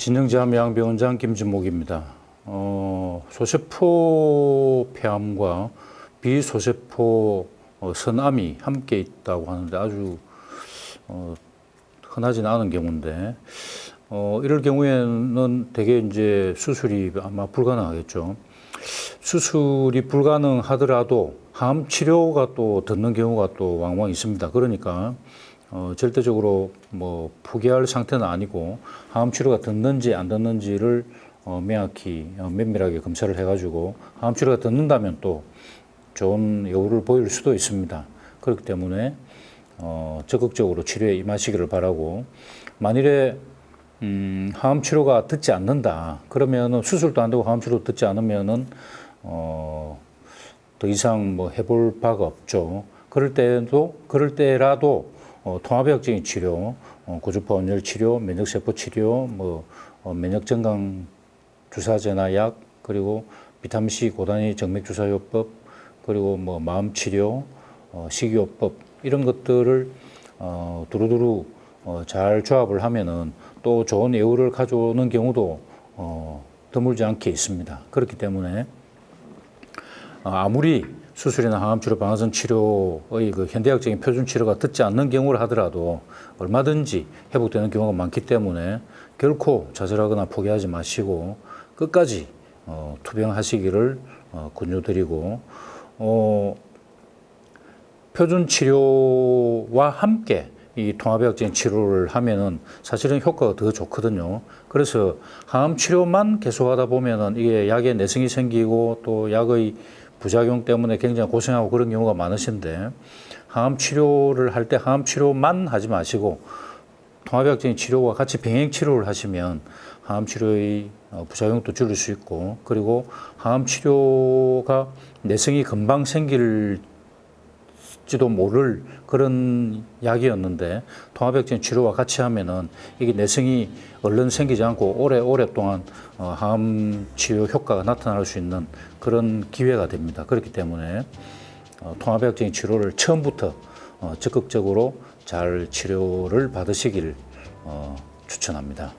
진정제암양병원장 김진목입니다. 어, 소세포 폐암과 비소세포 어, 선암이 함께 있다고 하는데 아주 어, 흔하진 않은 경우인데 어, 이럴 경우에는 대개 이제 수술이 아마 불가능하겠죠. 수술이 불가능하더라도 항암 치료가 또 듣는 경우가 또 왕왕 있습니다. 그러니까 어, 절대적으로 뭐 포기할 상태는 아니고 항암 치료가 듣는지 안 듣는지를 어, 명확히 어, 면밀하게 검사를 해가지고 항암 치료가 듣는다면 또 좋은 여우를 보일 수도 있습니다. 그렇기 때문에 어, 적극적으로 치료에 임하시기를 바라고 만일에 음, 항암 치료가 듣지 않는다. 그러면은 수술도 안 되고 항암 치료 듣지 않으면은 어, 더 이상 뭐 해볼 바가 없죠. 그럴 때도 그럴 때라도 어, 통합의학적인 치료, 어, 고주파 온열 치료, 면역세포 치료, 뭐 어, 면역 증강 주사 제나 약 그리고 비타민 C 고단위 정맥 주사요법 그리고 뭐 마음 치료, 어, 식이요법 이런 것들을 어, 두루두루 어, 잘 조합을 하면은 또 좋은 예후를 가져오는 경우도 어, 드물지 않게 있습니다. 그렇기 때문에 어, 아무리 수술이나 항암 치료, 방사선 치료의 그 현대학적인 표준 치료가 듣지 않는 경우를 하더라도 얼마든지 회복되는 경우가 많기 때문에 결코 좌절하거나 포기하지 마시고 끝까지 어, 투병하시기를 어, 권유드리고 어, 표준 치료와 함께 이 통합의학적인 치료를 하면은 사실은 효과가 더 좋거든요. 그래서 항암 치료만 계속하다 보면은 이게 약에 내성이 생기고 또 약의 부작용 때문에 굉장히 고생하고 그런 경우가 많으신데 항암 치료를 할 때 항암 치료만 하지 마시고 통합의학적인 치료와 같이 병행 치료를 하시면 항암 치료의 어, 부작용도 줄일 수 있고 그리고 항암 치료가 내성이 금방 생길 지도 모를 그런 약이었는데 통합백진 치료와 같이 하면은 이게 내성이 얼른 생기지 않고 오래 오랫동안 어, 항암 치료 효과가 나타날 수 있는 그런 기회가 됩니다. 그렇기 때문에 어, 통합백진 치료를 처음부터 어, 적극적으로 잘 치료를 받으시길 어, 추천합니다.